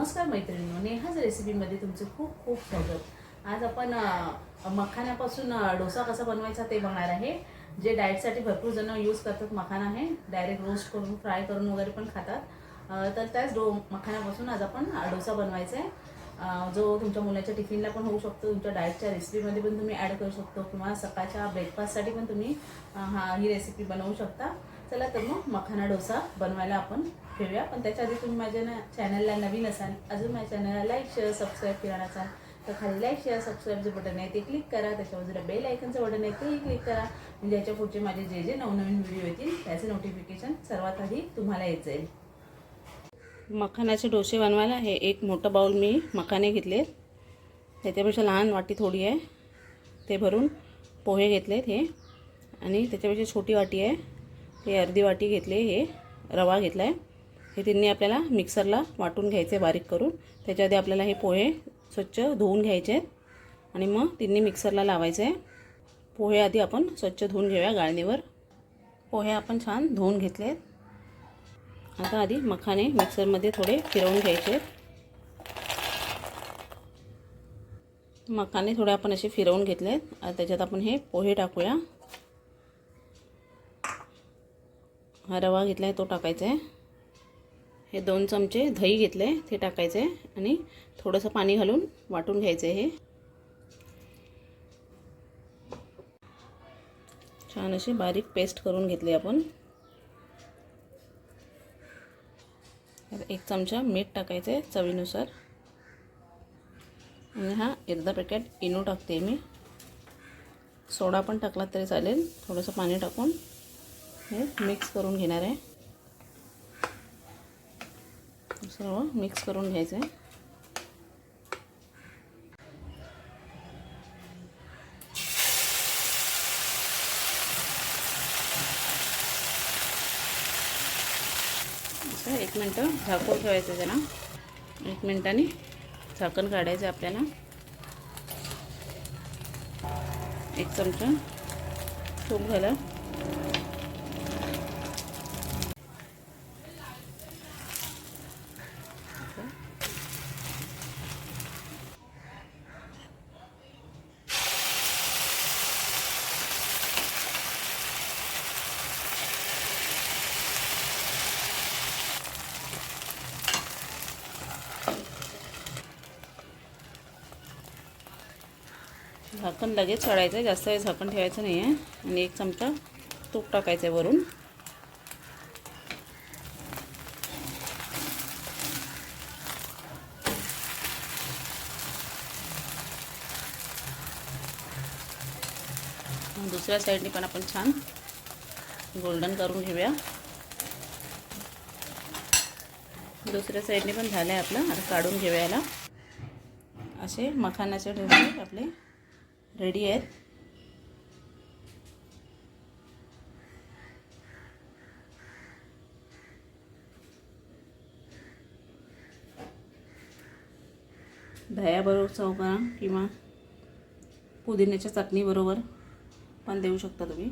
नमस्कार मैत्रिणी नेहाच रेसिपीमध्ये तुमचे खूप खूप स्वागत. आज आपण मखाण्यापासून डोसा कसा बनवायचा ते बघणार आहे. जे डाएटसाठी भरपूर जण यूज करतात मखाना आहे डायरेक्ट रोस्ट करून फ्राय करून वगैरे पण खातात. तर त्याच डो मखाण्यापासून आज आपण डोसा बनवायचा आहे जो तुमच्या मुलाच्या टिफिनला पण होऊ शकतो तुमच्या डाएटच्या रेसिपीमध्ये पण तुम्ही ॲड करू शकतो किंवा सकाळच्या ब्रेकफास्टसाठी पण तुम्ही हा ही रेसिपी बनवू शकता. चला तर मग मखाना डोसा बनवायला आपण ठेवूया. पण त्याच्या आधी तुम्ही माझ्या ना चॅनलला नवीन असाल अजून माझ्या चॅनलला लाईक शेअर सबस्क्राईब केला असाल तर खाली लाईक शेअर सबस्क्राईबचं बटन आहे ते क्लिक करा. त्याच्या बाजूला बेल आयकनचं बटन आहे तेही क्लिक करा. म्हणजे याच्या पुढचे माझे जे जे नवनवीन व्हिडिओ येतील त्याचे नोटिफिकेशन सर्वात आधी तुम्हाला येत जाईल. मखानाचे डोसे बनवायला हे एक मोठं बाऊल मी मखाने घेतले. त्याच्यापेक्षा लहान वाटी थोडी आहे. ते भरून पोहे घेतलेत हे. आणि त्याच्यापेक्षा छोटी वाटी आहे. हे अर्धी वाटी घेतले हे रवा घेतला आहे. हे तिन्ही आपल्याला मिक्सरला वाटून घ्यायचे बारीक करून. त्याच्या आधी आपल्याला हे पोहे स्वच्छ धुवून घ्यायचे आहेत. आणि मग तिन्ही मिक्सरला लावायचे आहे. पोहे आधी आपण स्वच्छ धुवून घेऊया गाळणीवर. पोहे आपण छान धुवून घेतले आहेत. आता आधी मखाने मिक्सरमध्ये थोडे फिरवून घ्यायचे मखाने थोडे आपण असे फिरवून घेतले आहेत. आता त्याच्यात आपण हे पोहे टाकूया. हा रवा घेतला आहे तो टाकायचा आहे हे दोन चमचे दही घेतले ते टाकायचे आहे आणि थोडंसं पाणी घालून वाटून घ्यायचं आहे हे. छान अशी बारीक पेस्ट करून घेतली आपण. एक चमचा मीठ टाकायचं आहे चवीनुसार. आणि हा अर्धा पॅकेट इनो टाकते मी. सोडा पण टाकला तरी चालेल. थोडंसं पाणी टाकून. हे मिक्स करून घेणार आहे. सर्व मिक्स करून घ्यायचं आहे. एक मिनटं झाकून ठेवायचं त्याला एक मिनटाने झाकण काढायचं आपल्याला. एक चमचा तूप घाला. झाकण लगेच काढायचं आहे. जास्त वेळ झाकण ठेवायचं नाही आहे. आणि एक चमचा तूप टाकायचं आहे वरून. दुसऱ्या साईडने पण आपण छान गोल्डन करून घेऊया. दुसऱ्या साईडने पण झालं आहे आपलं. आता काढून घेऊया याला. असे मखानाचे डोसे आपले रेडी आहेत? दह्याबरोबर चव किंवा पुदिन्याच्या चटणीबरोबर पण देऊ शकता तुम्ही.